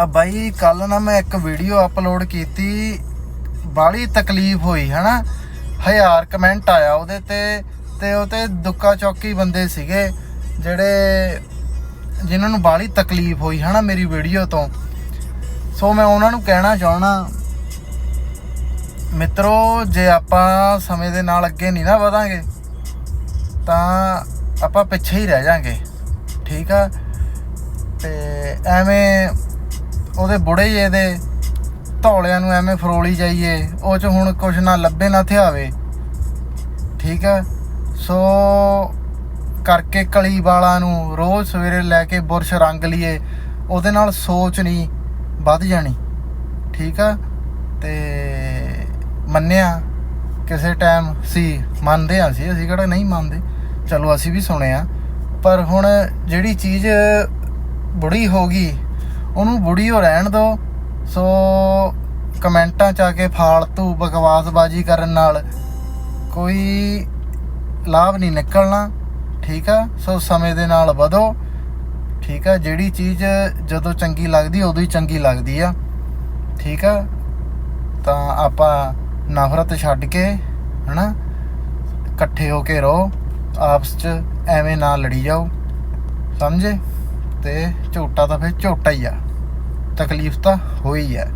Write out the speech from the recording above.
ਆ ਬਾਈ, ਕੱਲ ਨਾ ਮੈਂ ਇੱਕ ਵੀਡੀਓ ਅਪਲੋਡ ਕੀਤੀ। ਬਾਲੀ ਤਕਲੀਫ ਹੋਈ, ਹਨਾ? ਹਜ਼ਾਰ ਕਮੈਂਟ ਆਇਆ ਉਹਦੇ ਤੇ ਤੇ ਉਹ ਤੇ ਦੁੱਕਾ ਚੌਕੀ ਬੰਦੇ ਸੀਗੇ ਜਿਹੜੇ ਜਿਨ੍ਹਾਂ ਨੂੰ ਬਾਲੀ ਤਕਲੀਫ ਹੋਈ, ਹਨਾ, ਮੇਰੀ ਵੀਡੀਓ ਤੋਂ। ਸੋ ਮੈਂ ਉਹਨਾਂ ਨੂੰ ਕਹਿਣਾ ਚਾਹਣਾ ਮਿੱਤਰੋ, ਜੇ ਆਪਾਂ ਸਮੇਂ ਦੇ ਨਾਲ ਅੱਗੇ ਨਹੀਂ ਨਾ ਵਧਾਂਗੇ, ਤਾਂ ਆਪਾਂ ਪਿੱਛੇ ਹੀ ਰਹਿ ਜਾਾਂਗੇ, ਠੀਕ ਆ? ਤੇ ਐਵੇਂ ਉਹਦੇ ਬੁੜੇ ਜੇ ਦੇ ਧੌਲਿਆਂ ਨੂੰ ਐਵੇਂ ਫਰੋਲੀ ਜਾਈਏ, ਉਹ ਚ ਹੁਣ ਕੁਛ ਨਾ ਲੱਭੇ ਨਾ ਥਿਆਵੇ। ਠੀਕ ਆ? ਸੋ ਕਰਕੇ ਕਲੀ ਵਾਲਾਂ ਨੂੰ ਰੋਜ਼ ਸਵੇਰੇ ਲੈ ਕੇ ਬੁਰਸ਼ ਰੰਗ ਲਈਏ, ਉਹਦੇ ਨਾਲ ਸੋਚ ਨਹੀਂ ਵੱਧ ਜਾਣੀ। ਠੀਕ ਆ? ਤੇ ਮੰਨਿਆ ਕਿਸੇ ਟਾਈਮ ਸੀ, ਮੰਨਦੇ ਆ ਸੀ ਅਸੀਂ ਕਿਹੜਾ ਨਹੀਂ ਮੰਨਦੇ। ਚਲੋ ਅਸੀਂ ਵੀ ਸੁਣਿਆ। ਪਰ ਹੁਣ ਜਿਹੜੀ ਚੀਜ਼ ਬੁੜੀ ਹੋ ਗਈ ਉਹਨੂੰ ਬੁੜੀ ਹੋ ਰਹਿਣ ਦਿਓ ਸੋ ਕਮੈਂਟਾਂ ਚ ਆ ਕੇ ਫਾਲਤੂ ਬਕਵਾਸਬਾਜ਼ੀ ਕਰਨ ਨਾਲ ਕੋਈ ਲਾਭ ਨਹੀਂ ਨਿਕਲਣਾ, ਠੀਕ ਆ? ਸੋ ਸਮੇਂ ਦੇ ਨਾਲ ਵਧੋ, ਠੀਕ ਆ? ਜਿਹੜੀ ਚੀਜ਼ ਜਦੋਂ ਚੰਗੀ ਲੱਗਦੀ, ਉਦੋਂ ਹੀ ਚੰਗੀ ਲੱਗਦੀ ਆ, ਠੀਕ ਆ? ਤਾਂ ਆਪਾਂ ਨਫ਼ਰਤ ਛੱਡ ਕੇ, ਹਨਾ? ਇਕੱਠੇ ਹੋ ਕੇ ਰਹੋ, ਆਪਸ ਚ ਐਵੇਂ ਨਾ ਲੜੀ ਜਾਓ, ਸਮਝੇ? ਤੇ ਝੋਟਾ ਤਾਂ ਫਿਰ ਝੋਟਾ ਹੀ ਆ। ਤਕਲੀਫ ਤਾਂ ਹੋਈ ਆ।